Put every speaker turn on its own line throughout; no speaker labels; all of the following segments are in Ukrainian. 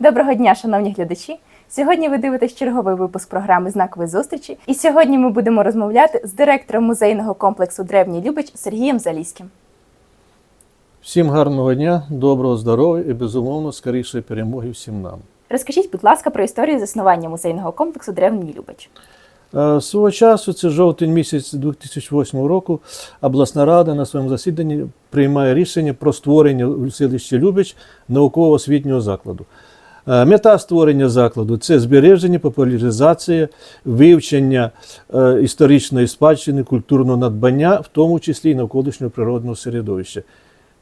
Доброго дня, шановні глядачі! Сьогодні ви дивитесь черговий випуск програми Знакові зустрічі. І сьогодні ми будемо розмовляти з директором музейного комплексу Древній Любич Сергієм Заліським.
Всім гарного дня, доброго здоров'я і безумовно скорішої перемоги всім нам.
Розкажіть, будь ласка, про історію заснування музейного комплексу Древній Любич.
Е, Свого часу, це жовтень місяць 2008 року, обласна рада на своєму засіданні приймає рішення про створення в селищі Любич науково-освітнього закладу. Е, Мета створення закладу це збереження, популяризація, вивчення е, історичної спадщини, культурного надбання, в тому числі і навколишнього природного середовища.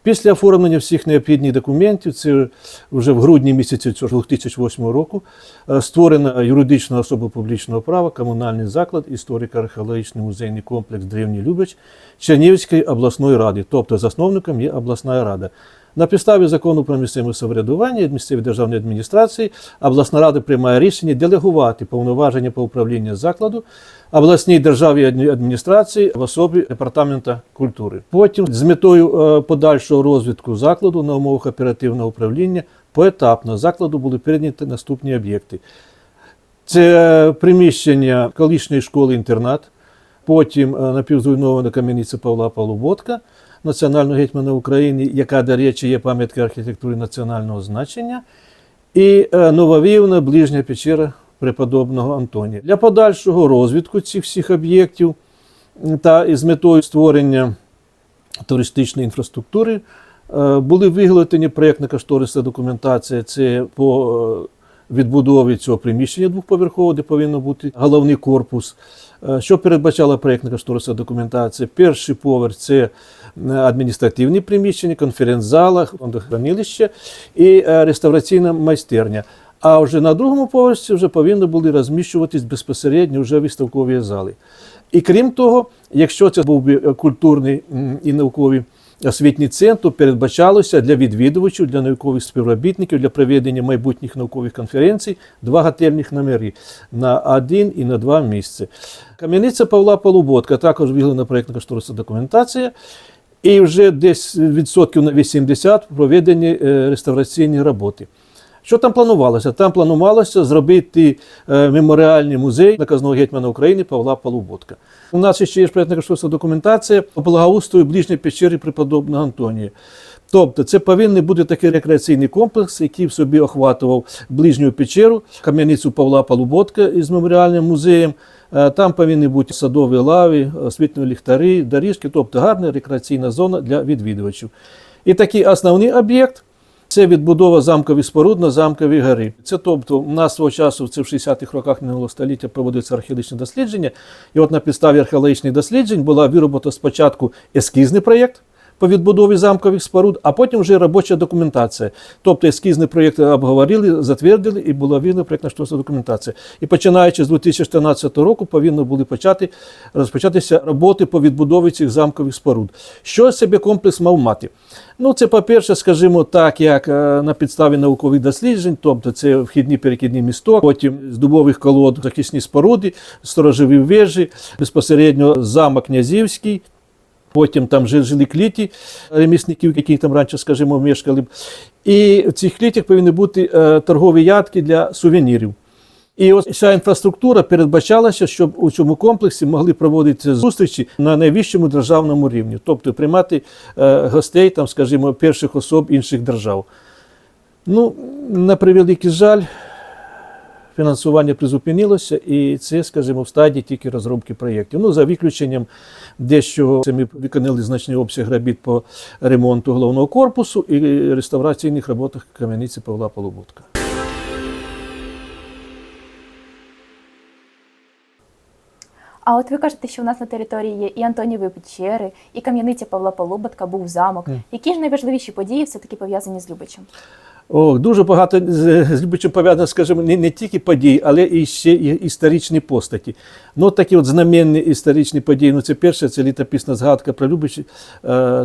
Після оформлення всіх необхідних документів, це вже в грудні місяці 2008 року, е, створена юридична особа публічного права, комунальний заклад, історико-археологічний музейний комплекс Древній Любич Чернігівської обласної ради, тобто засновником є обласна рада. На підставі закону про місцеве самоврядування і місцеві державні адміністрації обласна рада приймає рішення делегувати повноваження по управлінню закладу обласній державній адміністрації в особі департамента культури. Потім з метою е, подальшого розвитку закладу на умовах оперативного управління поетапно закладу були передані наступні об'єкти. Це приміщення колишньої школи-інтернат, потім е, напівзруйнована кам'яниця Павла Полуботка, національного гетьмана України, яка, до речі, є пам'яткою архітектури національного значення, і е, ближня печера преподобного Антонія. Для подальшого розвитку цих всіх об'єктів та із метою створення туристичної інфраструктури е, були виготовлені проєктно-кошторисна документація. Це по е, відбудові цього приміщення двохповерхового, де повинен бути головний корпус. Е, Що передбачала проєктна кошторисна документація? Перший поверх це е, адміністративні приміщення, конференц-зала, фондохранилище і е, реставраційна майстерня. А вже на другому поверсі вже повинні були розміщуватись безпосередньо вже виставкові зали. І крім того, якщо це був би культурний і науковий освітній центр, передбачалося для відвідувачів, для наукових співробітників, для проведення майбутніх наукових конференцій два готельних номери на один і на два місця. Кам'яниця Павла Полуботка також виглядана проєктна кошторисна документація. І вже десь відсотків на 80 проведені е, реставраційні роботи. Що там планувалося? Там планувалося зробити е, меморіальний музей наказного гетьмана України Павла Полуботка. У нас ще є проєктна кошторисна документація по благоустрою ближньої печери преподобного Антонія. Тобто це повинен бути такий рекреаційний комплекс, який в собі охватував ближню печеру, кам'яницю Павла Полуботка із меморіальним музеєм. Е, Там повинні бути садові лави, освітні ліхтари, доріжки, тобто гарна рекреаційна зона для відвідувачів. І такий основний об'єкт це відбудова замкових споруд на замкові гори. Це тобто, у нас свого часу це в 60-х роках минулого століття проводиться археологічне дослідження. І от на підставі археологічних досліджень була вироблена спочатку ескізний проєкт. По відбудові замкових споруд, а потім вже робоча документація. Тобто ескізний проєкт обговорили, затвердили і була вільна проєктна штосна документація. І починаючи з 2014 року повинні були почати розпочатися роботи по відбудові цих замкових споруд. Що себе комплекс мав мати? Ну, це, по-перше, скажімо так, як е, на підставі наукових досліджень, тобто це вхідні перекидні місток, потім з дубових колод захисні споруди, сторожові вежі, безпосередньо замок князівський. Потім там жили кліті ремісників, які там раніше, скажімо, мешкали. І в цих клітях повинні бути е, торгові ядки для сувенірів. І ось ця інфраструктура передбачалася, щоб у цьому комплексі могли проводитися зустрічі на найвищому державному рівні, тобто приймати е, гостей, там, скажімо, перших особ інших держав. Ну, на превеликий жаль, фінансування призупинилося, і це, скажімо, в стадії тільки розробки проєктів. Ну, за виключенням дещо це ми виконали значний обсяг робіт по ремонту головного корпусу і реставраційних роботах кам'яниці Павла Полуботка.
А от ви кажете, що у нас на території є і Антонієві печери, і кам'яниця Павла Полуботка, був замок. Які ж найважливіші події все-таки пов'язані з Любичем?
О, дуже багато з, Любичем пов'язано, скажімо, не, не тільки події, але і ще і історичні постаті. Ну, такі от знаменні історичні події. Ну, це перше, це літописна згадка про Любич. Е,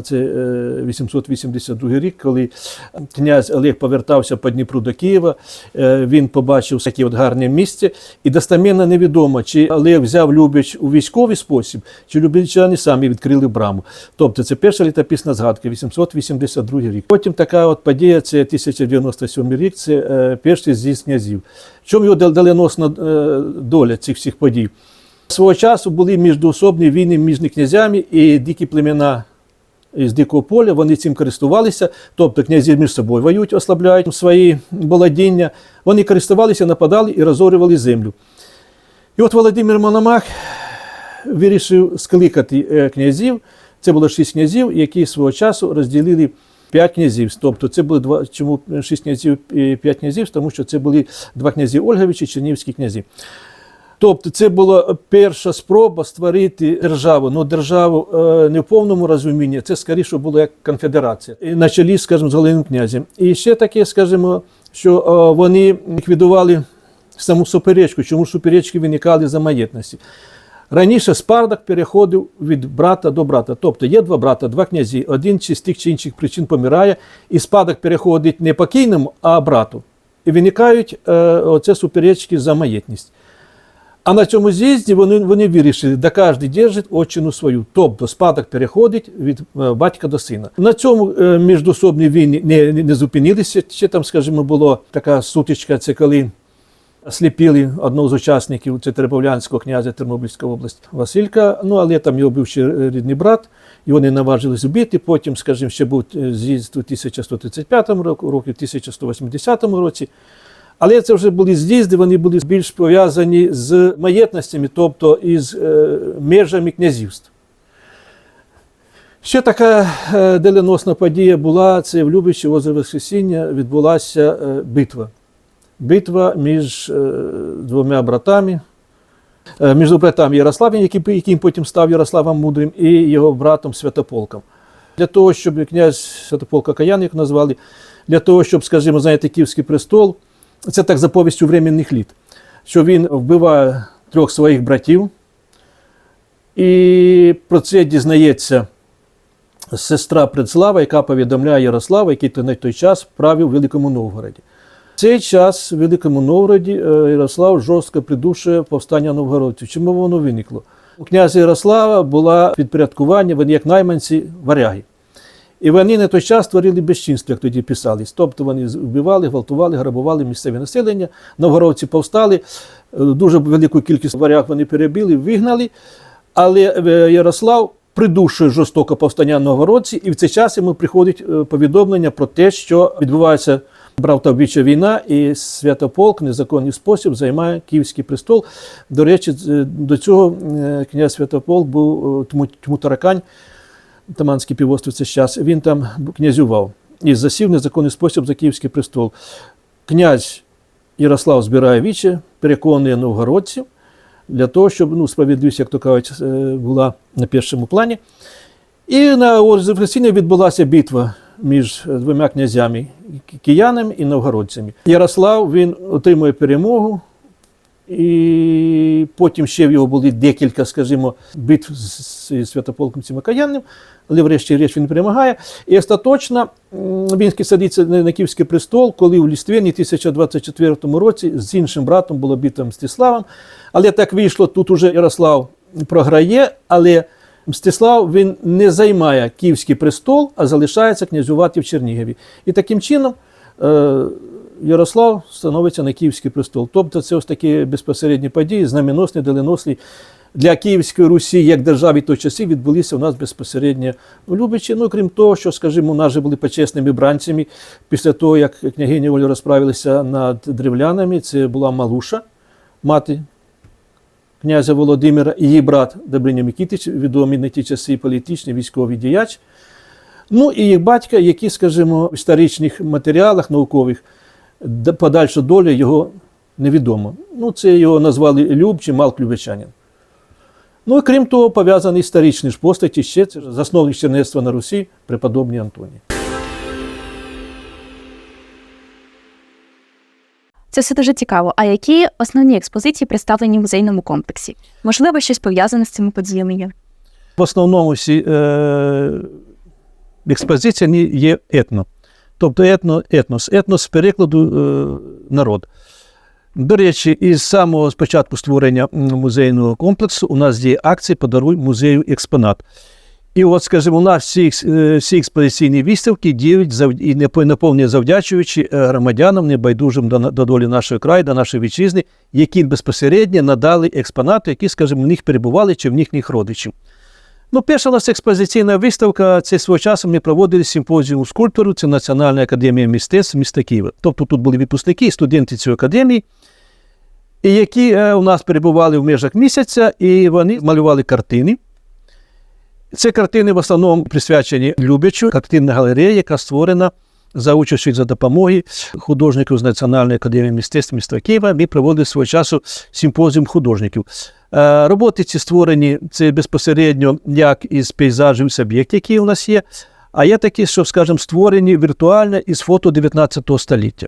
Це е, 882 рік, коли князь Олег повертався по Дніпру до Києва. Е, Він побачив таке от гарне місце. І достеменно невідомо, чи Олег взяв Любич у військовий спосіб, чи любичани самі відкрили браму. Тобто це перша літописна згадка, 882 рік. Потім така от подія, це 1900 1197 рік це перший з'їзд князів. В чому його доленосна е, доля цих всіх подій? Свого часу були міждоособні війни між князями і дикі племена із дикого поля, вони цим користувалися, тобто князі між собою воюють, ослабляють свої володіння. Вони користувалися, нападали і розорювали землю. І от Володимир Мономах вирішив скликати е, князів. Це було шість князів, які свого часу розділили п'ять князів. Тобто це були два. Чому шість князів і п'ять князів? Тому що це були два князі Ольговичі, чернівські князі. Тобто це була перша спроба створити державу. Ну, державу е, не в повному розумінні, це скоріше було як конфедерація. І на чолі, скажімо, з головним князем. І ще таке, скажімо, що е, вони ліквідували саму суперечку, чому суперечки виникали за маєтності. Раніше спардак переходив від брата до брата. Тобто є два брата, два князі, один чи з тих чи інших причин помирає, і спадок переходить не покійному, а брату. І виникають е, оце суперечки за маєтність. А на цьому з'їзді вони, вони вирішили, да кожен держить отчину свою. Тобто спадок переходить від е, батька до сина. На цьому е, міждособні війни не, не, не зупинилися. Ще там, скажімо, була така сутичка, це коли сліпили одного з учасників це князя Тернопільської області Василька. Ну, але там його був ще рідний брат, його не наважились вбити. Потім, скажімо, ще був з'їзд у 1135 року, року, в 1180 році. Але це вже були з'їзди, вони були більш пов'язані з маєтностями, тобто із е, межами князівств. Ще така е, доленосна подія була: це в Любичі, озеро Воскресіння, відбулася е, битва. Битва між е, двома братами, е, між братами Ярославом, яким потім став Ярославом Мудрим, і його братом Святополком. Для того, щоб князь Святополк Окаян, як назвали, для того, щоб, скажімо, зайняти Київський престол, це так за повістю временних літ, що він вбиває трьох своїх братів, і про це дізнається сестра Предслава, яка повідомляє Ярослава, який на той час правив у Великому Новгороді. Цей час в Великому Новгороді е, Ярослав жорстко придушує повстання новгородців. Чому воно виникло? У князя Ярослава було підпорядкування, вони як найманці варяги. І вони на той час створили безчинство, як тоді писались. Тобто вони вбивали, гвалтували, грабували місцеве населення. Новгородці повстали, е, дуже велику кількість варяг вони перебили, вигнали. Але е, Ярослав придушує жорстоко повстання новгородці, і в цей час йому приходить повідомлення про те, що відбувається братовбіча війна, і Святополк незаконний спосіб займає Київський престол. До речі, до цього е, князь Святополк був е, Тму- Тмутаракань, Таманський півострів це час, він там князював і засів в незаконний спосіб за Київський престол. Князь Ярослав збирає віче, переконує новгородців для того, щоб ну, справедливість, як то кажуть, е, була на першому плані. І на Воскресіння відбулася битва між двома князями киянами і новгородцями. Ярослав він отримує перемогу, і потім ще в його були декілька, скажімо, битв з Святополком цим Окаянним, але врешті-решт він перемагає. І остаточно він садиться на Київський престол, коли в Ліствені в 1024 році з іншим братом було битва Мстиславом. Але так вийшло, тут уже Ярослав програє, але Мстислав він не займає Київський престол, а залишається князювати в Чернігові. І таким чином е, Ярослав становиться на Київський престол. Тобто це ось такі безпосередні події, знаменосні, доленосні для Київської Русі як держави той часів відбулися у нас безпосередньо у Любичі. Ну, крім того, що, скажімо, у нас же були почесними бранцями після того, як княгиня Оля розправилася над древлянами, це була Малуша, мати князя Володимира і її брат Добриня Микитич, відомий на ті часи політичний військовий діяч. Ну і їх батька, які, скажімо, в історичних матеріалах наукових подальша доля його невідома. Ну, це його назвали Люб чи Малк Любичанин. Ну і крім того, пов'язаний історичні ж постаті ще це засновник чернецтва на Русі, преподобний Антоній.
Це все дуже цікаво. А які основні експозиції представлені в музейному комплексі? Можливо, щось пов'язане з цими подіями є?
В основному всі е, експозиції є етно. Тобто етно, етнос. Етнос перекладу е, народ. До речі, із самого спочатку створення музейного комплексу у нас є акція Подаруй музею експонат. І от, скажімо, у нас всі, е, всі експозиційні виставки діють зав... і наповнені завдячуючи е, громадянам, небайдужим до, до долі нашої краю, до нашої вітчизни, які безпосередньо надали експонати, які, скажімо, в них перебували чи в їхніх родичів. Ну, перша у нас експозиційна виставка, це свого часу ми проводили симпозіум скульптору, це Національна академія мистецтв міста Києва. Тобто тут були випускники, студенти цієї академії, які е, у нас перебували в межах місяця, і вони малювали картини. Це картини в основному присвячені Любичу, картинна галерея, яка створена за участю за допомоги художників з Національної академії мистецтв міста Києва. Ми проводили свого часу симпозіум художників. Е, Роботи ці створені це безпосередньо як із пейзажів з об'єктів, які у нас є, а є такі, що, скажімо, створені віртуально із фото 19 століття.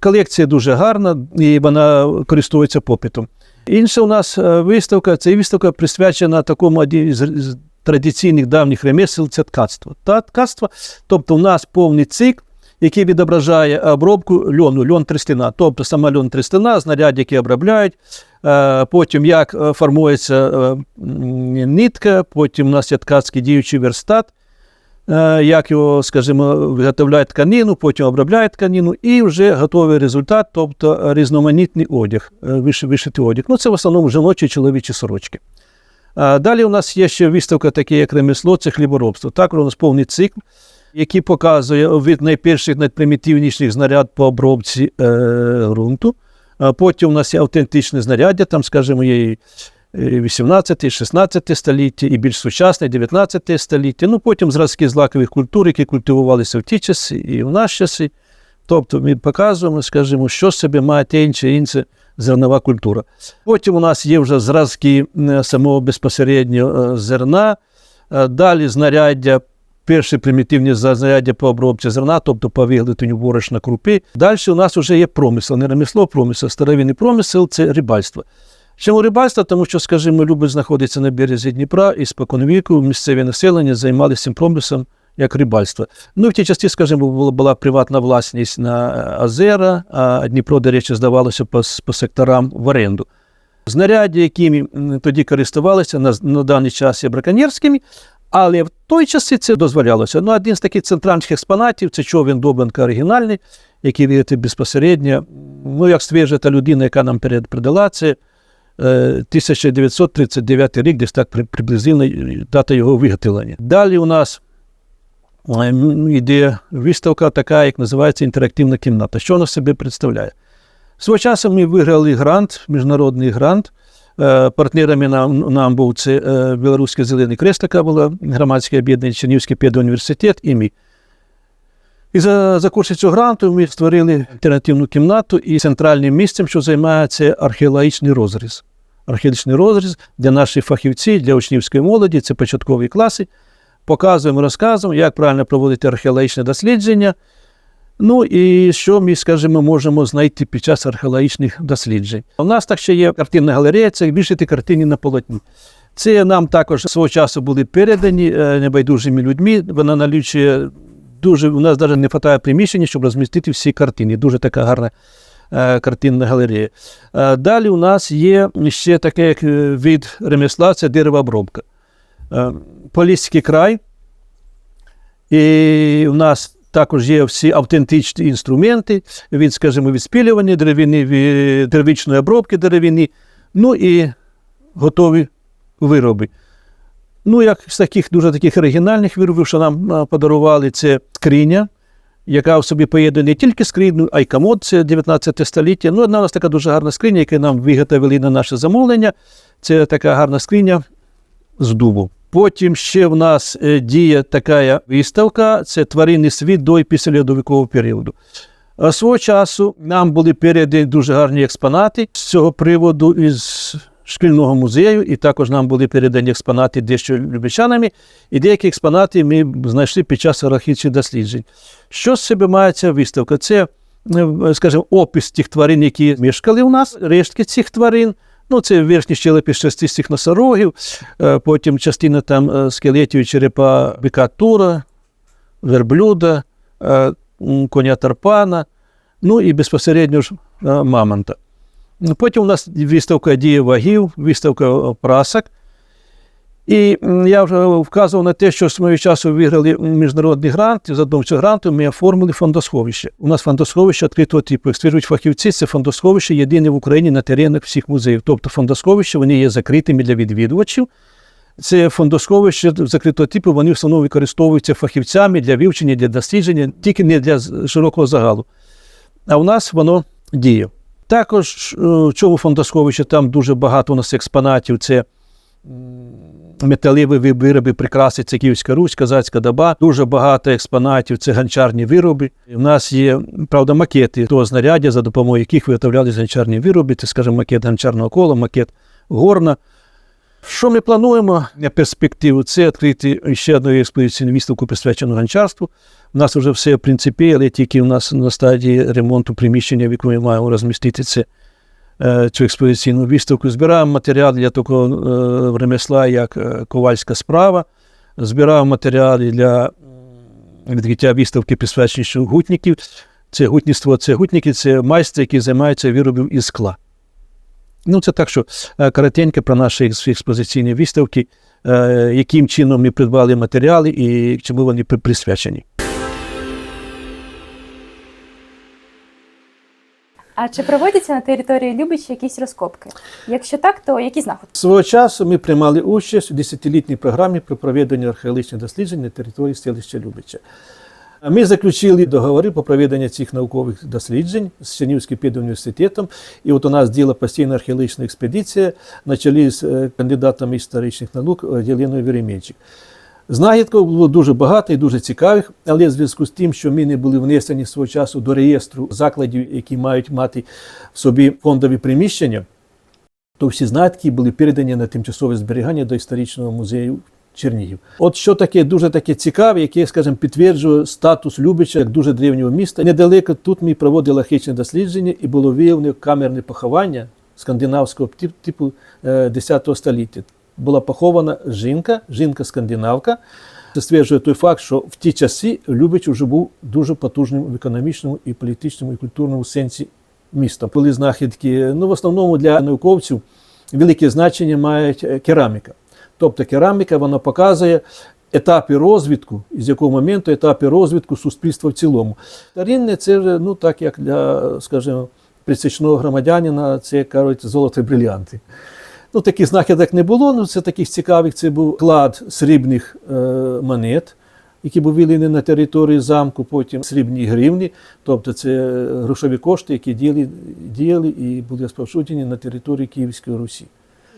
Колекція дуже гарна і вона користується попитом. Інша у нас е, виставка це виставка присвячена такому одній з традиційних давніх ремесел це ткацтво. Та ткацтво, тобто у нас повний цикл, який відображає обробку льону, льон тростина, тобто сама льон тростина, знаряддя, які обробляють, е, потім як е, формується е, нитка, потім у нас є ткацький діючий верстат, як його, скажімо, виготовляють тканину, потім обробляють тканину, і вже готовий результат, тобто різноманітний одяг, вишитий одяг. Ну, це в основному жіночі чоловічі сорочки. Далі у нас є ще виставка, таке як ремесло, це хліборобство. Також у нас повний цикл, який показує від найперших, найпримітивніших знаряд по обробці е, ґрунту. Потім у нас є автентичне знаряддя, там, скажімо, є 18, 16 століття, і більш сучасне, 19 століття. Ну, потім зразки з лакових культур, які культивувалися в ті часи і в наші часи. Тобто ми показуємо, скажімо, що себе має те інше інше зернова культура. Потім у нас є вже зразки самого безпосередньо е, зерна, Е, далі знаряддя, перші примітивні знаряддя по обробці зерна, тобто по виготовленню борошна крупи. Далі у нас вже є промисел, не ремесло, промисел. Старовинний промисел це рибальство. Чому рибальство? Тому що, скажімо, Любич знаходиться на березі Дніпра, і споконвіку місцеве населення займалися цим промислом як рибальство. Ну, в ті часи, скажімо, була, приватна власність на е, озера, а Дніпро, до речі, здавалося по, по секторам в оренду. Знаряддя, якими тоді користувалися, на, на даний час є браконьєрськими, але в той часи це дозволялося. Ну, один з таких центральних експонатів це човен Добенка оригінальний, який видите безпосередньо, ну, як свіжа та людина, яка нам передала, це е, 1939 рік, десь так при- приблизно е, дата його виготовлення. Далі у нас е, йде виставка така, як називається інтерактивна кімната. Що вона себе представляє? Свого часу ми виграли грант, міжнародний грант. Е, Партнерами нам, нам був це е, Білоруський Зелений Крест, така була громадське об'єднання Чернівський педуніверситет і ми. І за, за кошти цього гранту ми створили альтернативну кімнату і центральним місцем, що займається археологічний розріз. Археологічний розріз для наших фахівців, для учнівської молоді, це початкові класи. Показуємо, розказуємо, як правильно проводити археологічне дослідження. Ну і що ми, скажімо, можемо знайти під час археологічних досліджень. У нас так ще є картинна галерея, це вишити картини на полотні. Це нам також свого часу були передані е, небайдужими людьми. Вона налічує дуже. У нас навіть не вистачає приміщення, щоб розмістити всі картини. Дуже така гарна е, картинна галерея. Е, Далі у нас є ще таке як вид ремесла, це деревообробка. Е, Поліський край. І у нас також є всі автентичні інструменти від, скажімо, від спілювання деревини, деревичної обробки деревини, ну і готові вироби. Ну, як з таких дуже таких оригінальних виробів, що нам подарували, це скриня, яка в собі поєднує не тільки скриню, а й комод, це 19 століття. Ну, одна у нас така дуже гарна скриня, яку нам виготовили на наше замовлення. Це така гарна скриня з дубу. Потім ще в нас е, діє така виставка: це тваринний світ до і після льодовикового періоду. Свого часу нам були передані дуже гарні експонати з цього приводу із шкільного музею, і також нам були передані експонати дещо любичанами, і деякі експонати ми знайшли під час археологічних досліджень. Що з себе має ця виставка? Це, е, скажімо, опис тих тварин, які мешкали у нас, рештки цих тварин. Ну, це верхні щелепи шестистих носорогів, е, потім частина там е, скелетів черепа бика Тура, верблюда, е, коня Тарпана, ну і безпосередньо ж мамонта. Потім у нас виставка діє вагів, виставка прасок. І я вже вказував на те, що свого часу виграли міжнародний грант, і за одного гранту ми оформили фондосховище. У нас фондосховище відкритого типу. Стверджують фахівці, це фондосховище єдине в Україні на теренах всіх музеїв. Тобто фондосховище вони є закритими для відвідувачів. Це фондосховище закритого типу, вони в основному використовуються фахівцями для вивчення, для дослідження, тільки не для широкого загалу. А у нас воно діє. Також е, в цьому фондосховищі там дуже багато у нас експонатів. Це металеві вироби, прикраси, це Київська Русь, Казацька доба. Дуже багато експонатів, це гончарні вироби. У нас є, правда, макети того знаряддя, за допомогою яких виготовлялися гончарні вироби. Це, скажімо, макет гончарного кола, макет горна. Що ми плануємо на перспективу? Це відкрити ще одну експозиційну виставку, присвячену гончарству. У нас вже все в принципі, але тільки у нас на стадії ремонту приміщення, в якому ми маємо розмістити це, цю експозиційну виставку. Збираємо матеріал для такого е, ремесла, як е, ковальська справа. Збираємо матеріали для відкриття виставки, присвячені гутників. Це гутництво, це гутники, це майстри, які займаються виробів із скла. Ну, це так, що е, коротенько про наші експозиційні виставки, е, яким чином ми придбали матеріали і чому вони присвячені.
А чи проводяться на території Любичі якісь розкопки? Якщо так, то які знаходки?
Свого часу ми приймали участь у 10-літній програмі про проведення археологічних досліджень на території селища Любича. Ми заключили договори по проведенню цих наукових досліджень з Чернігівським педуніверситетом. І от у нас діла постійна археологічна експедиція на чолі з е, кандидатом історичних наук е, Єленою Веремійчик. Знахідок було дуже багато і дуже цікавих, але в зв'язку з тим, що ми не були внесені свого часу до реєстру закладів, які мають мати в собі фондові приміщення, то всі знахідки були передані на тимчасове зберігання до історичного музею Чернігів. От що таке дуже таке цікаве, яке, скажімо, підтверджує статус Любича як дуже древнього міста. Недалеко тут ми проводили археологічне дослідження і було виявлено камерне поховання скандинавського тип- типу е, 10 століття. Була похована жінка, жінка-скандинавка. Це стверджує той факт, що в ті часи Любич вже був дуже потужним в економічному і політичному і культурному сенсі містом. Були знахідки, ну в основному для науковців велике значення має е, кераміка. Тобто кераміка вона показує етапи розвитку, з якого моменту етапи розвитку суспільства в цілому. Старинне це ну так як для, скажімо, присічного громадянина, це кажуть золото і брилянти. Ну, таких знахідок не було, ну це таких цікавих. Це був клад срібних е, монет, які був виявлені на території замку, потім срібні гривні, тобто це грошові кошти, які діяли, діяли і були розповсюджені на території Київської Русі.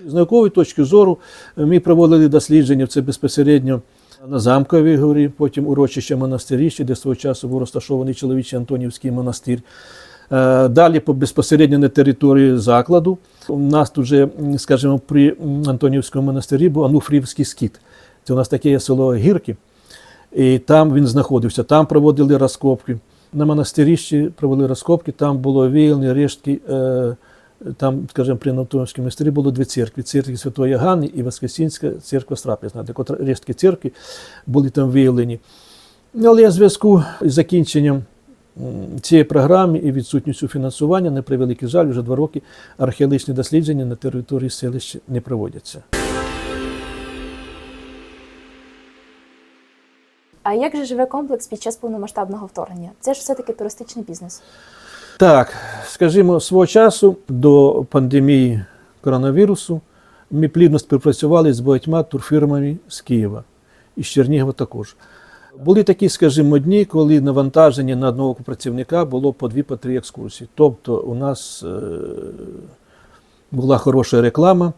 З наукової точки зору е, ми проводили дослідження це безпосередньо на замковій горі, потім урочище монастиріще, де свого часу був розташований чоловічий Антонівський монастир. Е, Далі по- безпосередньо на території закладу. У нас тут же, скажімо, при Антонівському монастирі був Ануфрівський скіт. Це у нас таке є село Гірки, і там він знаходився. Там проводили розкопки. На монастиріщі провели розкопки, там було виявлені рештки. Е, там, скажімо, при Антонівському монастирі було дві церкви: церкви Святої Ганни і Воскресінська церква Страпезна. Так от рештки церкви були там виявлені. Ну, Але в зв'язку з закінченням цієї програми і відсутністю фінансування, на превеликий жаль, вже два роки археологічні дослідження на території селища не проводяться.
А як же живе комплекс під час повномасштабного вторгнення? Це ж все-таки туристичний бізнес.
Так, скажімо, свого часу до пандемії коронавірусу ми плідно співпрацювали з багатьма турфірмами з Києва і з Чернігова також. Були такі, скажімо, дні, коли навантаження на одного працівника було по дві по три екскурсії. Тобто у нас е, була хороша реклама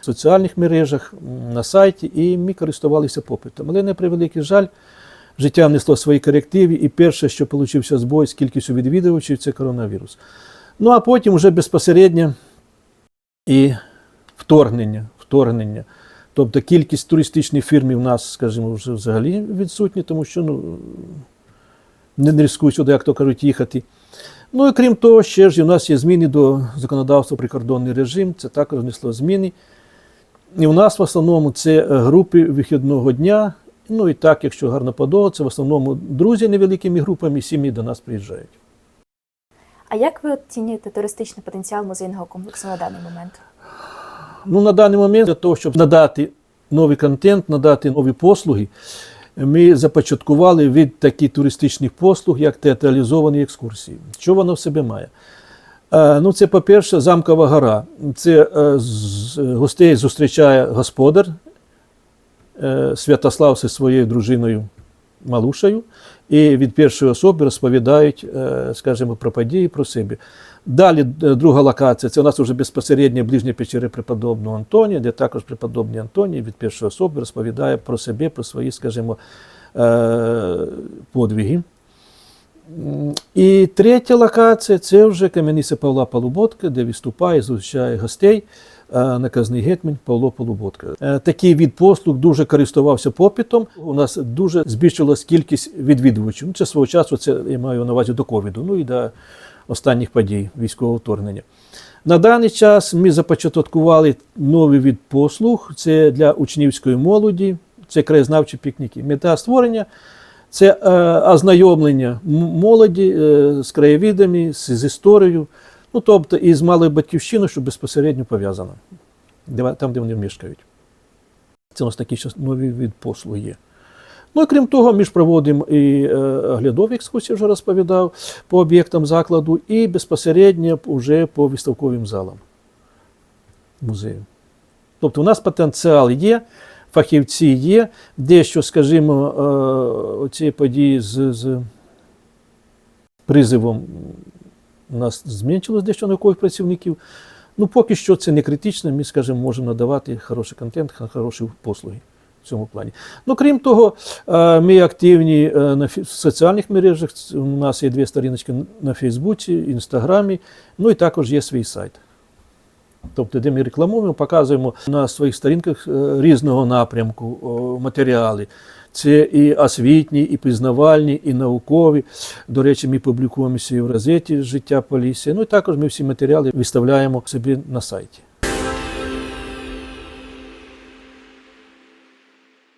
в соціальних мережах, на сайті, і ми користувалися попитом. Але на превеликий жаль, життя внесло свої корективи, і перше, що получився збой з кількістю відвідувачів, це коронавірус. Ну а потім вже безпосередньо і вторгнення. вторгнення. Тобто кількість туристичних фірм у нас, скажімо, вже взагалі відсутні, тому що ну, не ризикують сюди, як то кажуть, їхати. Ну і крім того, ще ж у нас є зміни до законодавства прикордонний режим, це також внесло зміни. І у нас в основному це групи вихідного дня. Ну і так, якщо гарно подобається, в основному друзі невеликими групами, сім'ї до нас приїжджають.
А як ви оцінюєте туристичний потенціал музейного комплексу на даний момент?
Ну, на даний момент для того, щоб надати новий контент, надати нові послуги, ми започаткували від таких туристичних послуг, як театралізовані екскурсії. Що воно в себе має? Е, Ну, це, по-перше, замкова гора. Це е, гостей зустрічає господар е, Святослав зі своєю дружиною Малушею, і від першої особи розповідають, е, скажімо, про події, про себе. Далі е, друга локація це у нас вже безпосередньо ближні печери преподобного Антонія, де також преподобний Антоній від першої особи розповідає про себе, про свої, скажімо, е, подвиги. І третя локація це вже кам'яниця Павла Полуботка, де виступає, зустрічає гостей е, наказний гетьман Павло Полуботка. Такий від послуг дуже користувався попитом. У нас дуже збільшилась кількість відвідувачів. Ну, Це свого часу, це я маю на увазі до ковіду, ну і до останніх подій військового вторгнення. На даний час ми започаткували новий від послуг. Це для учнівської молоді, це краєзнавчі пікніки. Мета створення це е, ознайомлення молоді е, з краєвідами, з, історією, ну тобто і з малою батьківщиною, що безпосередньо пов'язано, там, де вони мешкають. Це у нас такі нові від послуг є. Ну і крім того, ми ж проводимо і е, оглядові екскурсії, вже розповідав, по об'єктам закладу, і безпосередньо вже по виставковим залам музею. Тобто у нас потенціал є, фахівці є, дещо, скажімо, е, оці події з, з призивом у нас зменшилось дещо наукових працівників. Ну, поки що це не критично, ми, скажімо, можемо надавати хороший контент, хороші послуги в цьому плані. Ну, крім того, е, ми активні е, на соціальних мережах. У нас є дві сторіночки на Фейсбуці, Інстаграмі, ну і також є свій сайт. Тобто, де ми рекламуємо, показуємо на своїх сторінках е, різного напрямку матеріали. Це і освітні, і пізнавальні, і наукові. До речі, ми публікуємося і в розеті Життя Полісся. Ну і також ми всі матеріали виставляємо собі на сайті.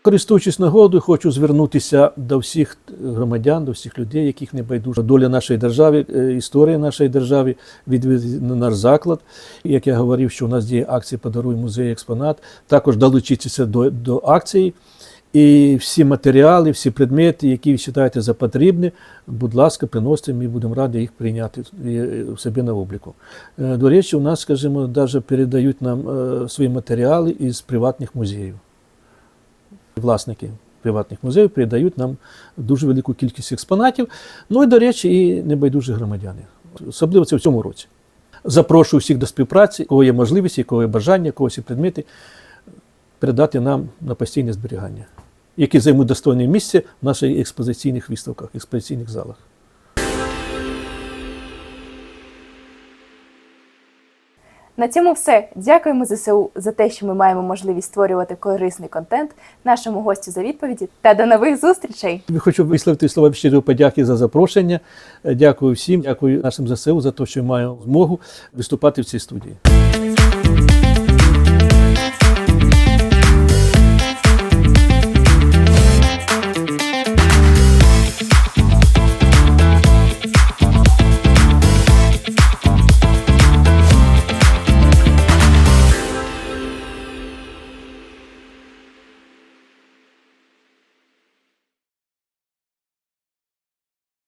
Користуючись нагодою, хочу звернутися до всіх громадян, до всіх людей, яких не байдужа доля нашої держави, е, історія нашої держави, відвідати на наш заклад. Як я говорив, що у нас є акція Подаруй музей експонат, також долучитися до, до акції. І всі матеріали, всі предмети, які ви вважаєте за потрібні, будь ласка, приносите, ми будемо раді їх прийняти е, в собі на обліку. Е, До речі, у нас, скажімо, навіть передають нам е, свої матеріали із приватних музеїв. Власники приватних музеїв передають нам дуже велику кількість експонатів. Ну і, до речі, і небайдужі громадяни. Особливо це в цьому році. Запрошую всіх до співпраці, кого є можливість, кого є бажання, когось є предмети передати нам на постійне зберігання, які займуть достойне місце в наших експозиційних виставках, експозиційних залах.
На цьому все. Дякуємо ЗСУ за те, що ми маємо можливість створювати корисний контент, нашому гостю за відповіді та до нових зустрічей!
Хочу висловити слова щирої подяки за запрошення. Дякую всім, дякую нашим ЗСУ за те, що маю змогу виступати в цій студії.